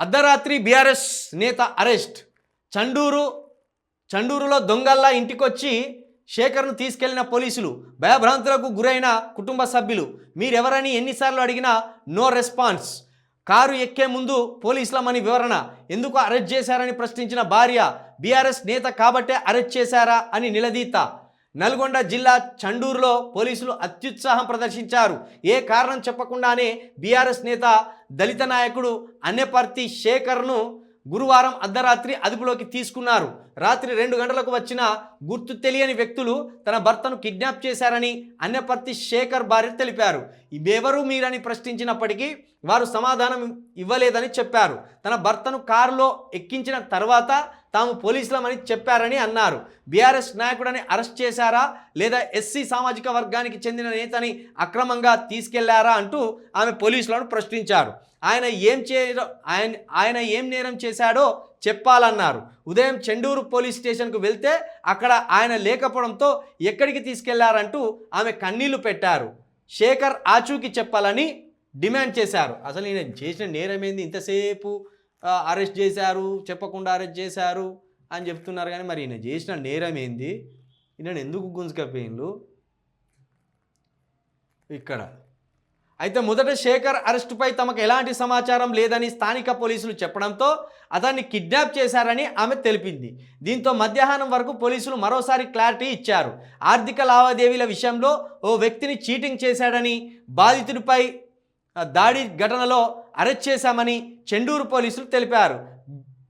అర్ధరాత్రి బీఆర్ఎస్ నేత అరెస్ట్. చండూరు చండూరులో దొంగల్లా ఇంటికొచ్చి శేఖర్ను తీసుకెళ్ళిన పోలీసులు భయభ్రాంతులకు గురైన కుటుంబ సభ్యులు. మీరెవరని ఎన్నిసార్లు అడిగినా నో రెస్పాన్స్. కారు ఎక్కే ముందు పోలీసులమని వివరణ. ఎందుకు అరెస్ట్ చేశారని ప్రశ్నించిన భార్య బీఆర్ఎస్ నేత కాబట్టే అరెస్ట్ చేశారా అని నిలదీత. నల్గొండ జిల్లా చండూరులో పోలీసులు అత్యుత్సాహం ప్రదర్శించారు. ఏ కారణం చెప్పకుండానే బీఆర్ఎస్ నేత దళిత నాయకుడు అన్నెపర్తి శేఖర్ను గురువారం అర్ధరాత్రి అదుపులోకి తీసుకున్నారు. రాత్రి రెండు గంటలకు వచ్చిన గుర్తు తెలియని వ్యక్తులు తన భర్తను కిడ్నాప్ చేశారని అన్నపర్తి శేఖర్ భార్య తెలిపారు. ఇవెవరు మీరని ప్రశ్నించినప్పటికీ వారు సమాధానం ఇవ్వలేదని చెప్పారు. తన భర్తను కారులో ఎక్కించిన తర్వాత తాము పోలీసులమని చెప్పారని అన్నారు. బీఆర్ఎస్ నాయకుడని అరెస్ట్ చేశారా? లేదా ఎస్సీ సామాజిక వర్గానికి చెందిన నేతని అక్రమంగా తీసుకెళ్ళారా? అంటూ ఆమె పోలీసులను ప్రశ్నించారు. ఆయన ఏం చే ఆయన ఆయన ఏం నేరం చేశాడో చెప్పాలన్నారు. ఉదయం చెండూరు పోలీస్ స్టేషన్కు వెళ్తే అక్కడ ఆయన లేకపోవడంతో ఎక్కడికి తీసుకెళ్ళారంటూ ఆమె కన్నీళ్ళు పెట్టారు. శేఖర్ ఆచూకి చెప్పాలని డిమాండ్ చేశారు. అసలు నేను చేసిన నేరం ఏంది ఇంతసేపు? అరెస్ట్ చేశారు చెప్పకుండా అరెస్ట్ చేశారు అని చెప్తున్నారు కానీ మరి ఈయన చేసిన నేరం ఏంది? ఈయన ఎందుకు గుంజుకపోయిండ్రు? ఇక్కడ. అయితే మొదట శేఖర్ అరెస్టుపై తమకు ఎలాంటి సమాచారం లేదని స్థానిక పోలీసులు చెప్పడంతో అతన్ని కిడ్నాప్ చేశారని ఆమె తెలిపింది. దీంతో మధ్యాహ్నం వరకు పోలీసులు మరోసారి క్లారిటీ ఇచ్చారు. ఆర్థిక లావాదేవీల విషయంలో ఓ వ్యక్తిని చీటింగ్ చేశాడని బాధితుడిపై దాడి ఘటనలో అరెస్ట్ చేశామని చెండూరు పోలీసులు తెలిపారు.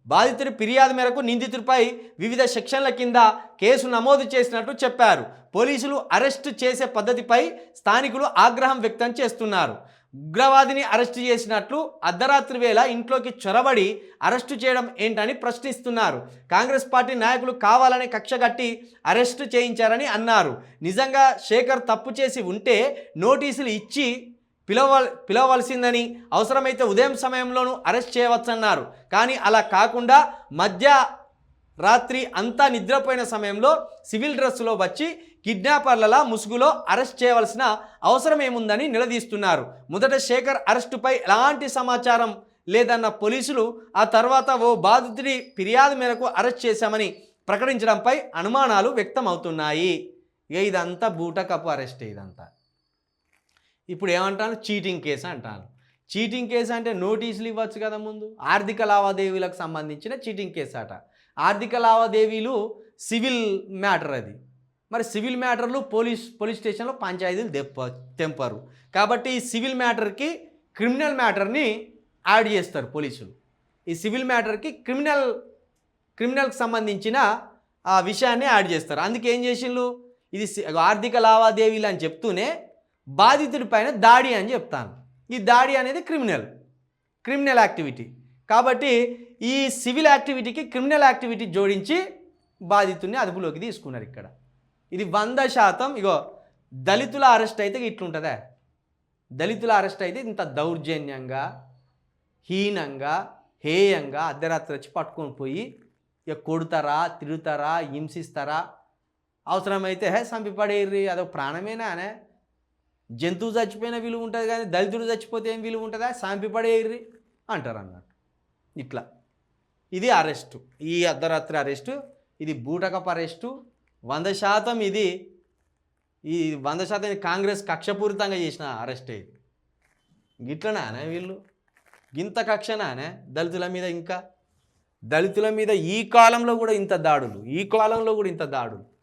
బాధితుడి ఫిర్యాదు మేరకు నిందితుడిపై వివిధ సెక్షన్ల కింద కేసు నమోదు చేసినట్టు చెప్పారు. పోలీసులు అరెస్టు చేసే పద్ధతిపై స్థానికులు ఆగ్రహం వ్యక్తం చేస్తున్నారు. ఉగ్రవాదిని అరెస్టు చేసినట్లు అర్ధరాత్రి వేళ ఇంట్లోకి చొరబడి అరెస్టు చేయడం ఏంటని ప్రశ్నిస్తున్నారు. కాంగ్రెస్ పార్టీ నాయకులు కావాలని కక్షగట్టి అరెస్టు చేయించారని అన్నారు. నిజంగా శేఖర్ తప్పు చేసి ఉంటే నోటీసులు ఇచ్చి పిలవ పిలవలసిందని అవసరమైతే ఉదయం సమయంలోనూ అరెస్ట్ చేయవచ్చన్నారు. కానీ అలా కాకుండా మధ్య రాత్రి అంతా నిద్రపోయిన సమయంలో సివిల్ డ్రెస్సులో వచ్చి కిడ్నాపర్లలా ముసుగులో అరెస్ట్ చేయవలసిన అవసరం ఏముందని నిలదీస్తున్నారు. మొదట శేఖర్ అరెస్టుపై ఎలాంటి సమాచారం లేదన్న పోలీసులు ఆ తర్వాత ఓ బాధితుడి ఫిర్యాదు మేరకు అరెస్ట్ చేశామని ప్రకటించడంపై అనుమానాలు వ్యక్తమవుతున్నాయి. ఇక ఇదంతా బూటకపు అరెస్ట్ ఇదంతా. ఇప్పుడు ఏమంటాను చీటింగ్ కేసు అంటాను చీటింగ్ కేసు అంటే నోటీసులు ఇవ్వచ్చు కదా ముందు? ఆర్థిక లావాదేవీలకు సంబంధించిన చీటింగ్ కేసు అట ఆర్థిక లావాదేవీలు సివిల్ మ్యాటర్ అది. మరి సివిల్ మ్యాటర్లు పోలీస్ పోలీస్ స్టేషన్లో పంచాయతీలు తెప్ప తెంపరు. కాబట్టి ఈ సివిల్ మ్యాటర్కి క్రిమినల్ మ్యాటర్ని యాడ్ చేస్తారు పోలీసులు. ఈ సివిల్ మ్యాటర్కి క్రిమినల్ క్రిమినల్కి సంబంధించిన ఆ విషయాన్ని యాడ్ చేస్తారు. అందుకే ఏం చేసిండ్రు ఇది ఆర్థిక లావాదేవీలు అని చెప్తూనే బాధితుడి పైన దాడి అని చెప్తాను. ఈ దాడి అనేది క్రిమినల్ క్రిమినల్ యాక్టివిటీ కాబట్టి ఈ సివిల్ యాక్టివిటీకి క్రిమినల్ యాక్టివిటీ జోడించి బాధితుడిని అదుపులోకి తీసుకున్నారు ఇక్కడ. ఇది వంద శాతం ఇగో దళితుల అరెస్ట్ అయితే ఇట్లుంటుందా. దళితుల అరెస్ట్ అయితే ఇంత దౌర్జన్యంగా హీనంగా హేయంగా అర్ధరాత్రి వచ్చి పట్టుకొని పోయి ఇక కొడతారా తిడుతారా హింసిస్తారా? అవసరమైతే హే చంపిపడేర్రి అదొక ప్రాణమేనా అనే జంతువు చచ్చిపోయిన విలువ ఉంటుంది కానీ దళితుడు చచ్చిపోతే ఏం విలువ ఉంటుందా? చంపిపడేర్రి అంటారు అన్నట్టు. ఇట్లా. ఇది అరెస్టు ఈ అర్ధరాత్రి అరెస్టు ఇది బూటకపు అరెస్టు వంద శాతం ఇది ఈ వంద శాతం ఇది కాంగ్రెస్ కక్షపూరితంగా చేసిన అరెస్టే ఇది. గిట్లనానే వీళ్ళు? ఇంత కక్షనానే దళితుల మీద ఇంకా? దళితుల మీద ఈ కాలంలో కూడా ఇంత దాడులు ఈ కాలంలో కూడా ఇంత దాడులు.